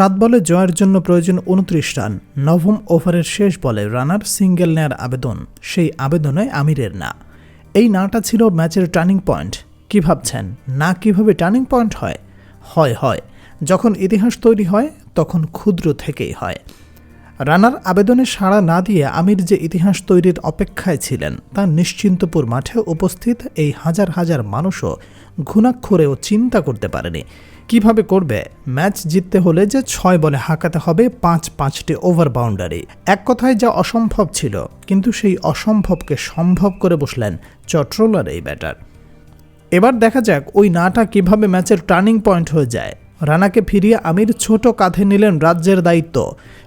সাত বলে জয়ের জন্য প্রয়োজন উনত্রিশ রান। নবম ওভারের শেষ বলে রানার সিঙ্গেল নেয়ার আবেদন। সেই আবেদনে আমিরের না। এই নাটা ছিল ম্যাচের টার্নিং পয়েন্ট। কি ভাবছেন? না কীভাবে টার্নিং পয়েন্ট হয়? হয় হয়। যখন ইতিহাস তৈরি হয়, তখন ক্ষুদ্র থেকেই হয়। রানার আবেদনে সাড়া না দিয়ে আমির যে ইতিহাস তৈরির অপেক্ষায় ছিলেন, তা নিশ্চিন্তপুর মাঠে উপস্থিত এই হাজার হাজার মানুষও ঘুণাক্ষরেও চিন্তা করতে পারেনি। কীভাবে করবে? ম্যাচ জিততে হলে যে ছয় বলে হাঁকাতে হবে পাঁচ পাঁচটি ওভার বাউন্ডারি। এক কথায় যা অসম্ভব ছিল, কিন্তু সেই অসম্ভবকে সম্ভব করে বসলেন চট্রোলার এই ব্যাটার। এবার দেখা যাক ওই নাটা কীভাবে ম্যাচের টার্নিং পয়েন্ট হয়ে যায়। রানাকে ফিরিয়ে আমির ছোট কাঁধে নিলেন রাজ্যের দায়িত্ব।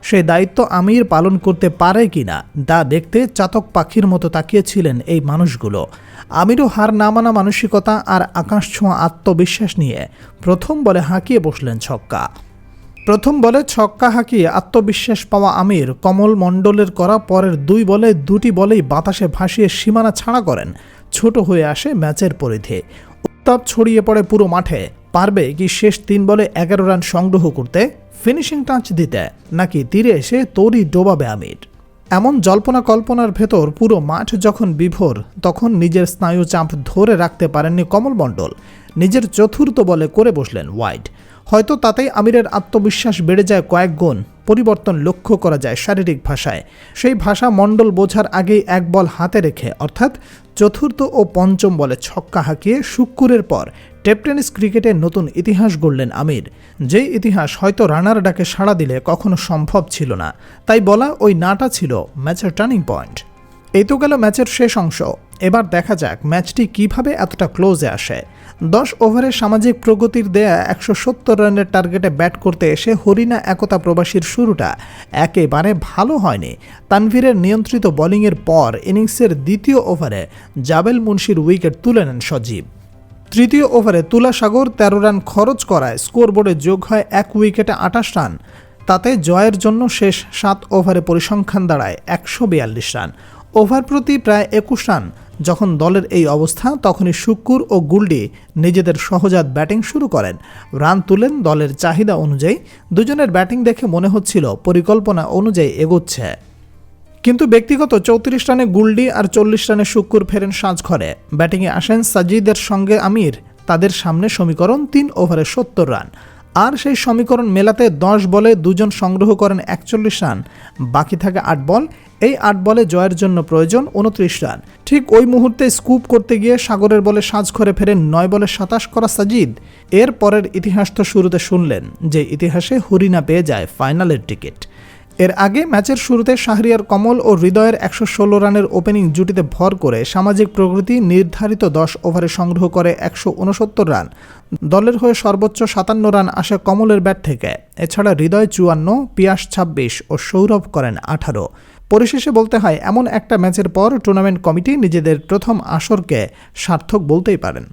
সেই দায়িত্ব আমির পালন করতে পারে কিনা, তা দেখতে চাতক পাখির মতো তাকিয়েছিলেন এই মানুষগুলো। আমিরও হার না মানা মানসিকতা আর আকাশ ছোঁয়া আত্মবিশ্বাস নিয়ে প্রথম বলে হাঁকিয়ে বসলেন ছক্কা। প্রথম বলে ছক্কা হাঁকিয়ে আত্মবিশ্বাস পাওয়া আমির কমল মণ্ডলের করা পরের দুই বলে দুটি বলেই বাতাসে ভাসিয়ে সীমানা ছাড়া করেন। ছোট হয়ে আসে ম্যাচের পরিধি। উত্তাপ ছড়িয়ে পড়ে পুরো মাঠে। পারবে কি শেষ তিন বলে এগারো রান সংগ্রহ করতে ফিনিশিং টাচ দিতে, নাকি তীরে এসে তরি ডোবাবে আমির? এমন জল্পনা কল্পনার ভেতর পুরো মাঠ যখন বিভোর, তখন নিজের স্নায়ু চাপ ধরে রাখতে পারেননি কমল মণ্ডল। নিজের চতুর্থ বলে করে বসলেন ওয়াইড। হয়তো তাতেই আমিরের আত্মবিশ্বাস বেড়ে যায় কয়েক গুণ। পরিবর্তন লক্ষ্য করা যায় শারীরিক ভাষায়। সেই ভাষা মণ্ডল বোঝার আগেই এক বল হাতে রেখে, অর্থাৎ চতুর্থ ও পঞ্চম বলে ছক্কা হাঁকিয়ে শুক্কুরের পর টেপ টেনিস ক্রিকেটের নতুন ইতিহাস গড়লেন আমির। যেই ইতিহাস হয়তো রানার ডাকে সাড়া দিলে কখনো সম্ভব ছিল না। তাই বলা ওই নাটা ছিল ম্যাচের টার্নিং পয়েন্ট। এই তো গেল ম্যাচের শেষ অংশ। এবার দেখা যাক ম্যাচটি কীভাবে এতটা ক্লোজে আসে। দশ ওভারে সামাজিক প্রগতির দেয়া একশো সত্তর রানের টার্গেটে ব্যাট করতে এসে হরিণা একতা প্রবাসীর শুরুটা একেবারে ভালো হয়নি। তানভীরের নিয়ন্ত্রিত বোলিংয়ের পর ইনিংসের দ্বিতীয় ওভারে জাবেল মুন্সির উইকেট তুলে নেন সজীব। তৃতীয় ওভারে তুলা সাগর তেরো রান খরচ করায় স্কোরবোর্ডে যোগ হয় এক উইকেটে আটাশ রান। তাতে জয়ের জন্য শেষ সাত ওভারে পরিসংখ্যান দাঁড়ায় একশো বিয়াল্লিশ রান। ওভার প্রতি প্রায় একুশ রান। যখন দলের এই অবস্থা, তখনই শুক্কুর ও গুলডি নিজেদের সহজাত ব্যাটিং শুরু করেন। রান তুলেন দলের চাহিদা অনুযায়ী। দুজনের ব্যাটিং দেখে মনে হচ্ছিল পরিকল্পনা অনুযায়ী এগোচ্ছে। কিন্তু ব্যক্তিগত চৌত্রিশ রানে গুলডি আর চল্লিশ রানে শুক্কুর ফেরেন সাজঘরে ব্যাটিংয়ে আসেন সাজিদের সঙ্গে আমির। তাদের সামনে সমীকরণ তিন ওভারে সত্তর রান। আর সেই সমীকরণ মেলাতে দশ বলে দুজন সংগ্রহ করেন একচল্লিশ রান। বাকি থাকে আট বল। এই আট বলে জয়ের জন্য প্রয়োজন উনত্রিশ রান। ঠিক ওই মুহূর্তে স্কুপ করতে গিয়ে সাগরের বলে সাজ করে ফেরেন নয় বলে সাতাশ করা সাজিদ। এর পরের ইতিহাস তো শুরুতে শুনলেন যে ইতিহাসে হরিনা পেয়ে যায় ফাইনালের টিকিট। এর আগে ম্যাচের শুরুতে শাহরিয়ার কমল ও হৃদয়ের একশো ষোলো রানের ওপেনিং জুটিতে ভর করে সামাজিক প্রগতি নির্ধারিত দশ ওভারে সংগ্রহ করে একশো উনসত্তর রান। দলের হয়ে সর্বোচ্চ সাতান্ন রান আসে কমলের ব্যাট থেকে। এছাড়া হৃদয় চুয়ান্ন, পিয়াস ছাব্বিশ ও সৌরভ করেন আঠারো। পরিশেষে বলতে হয়, এমন একটা ম্যাচের পর টুর্নামেন্ট কমিটি নিজেদের প্রথম আসরকে সার্থক বলতেই পারেন।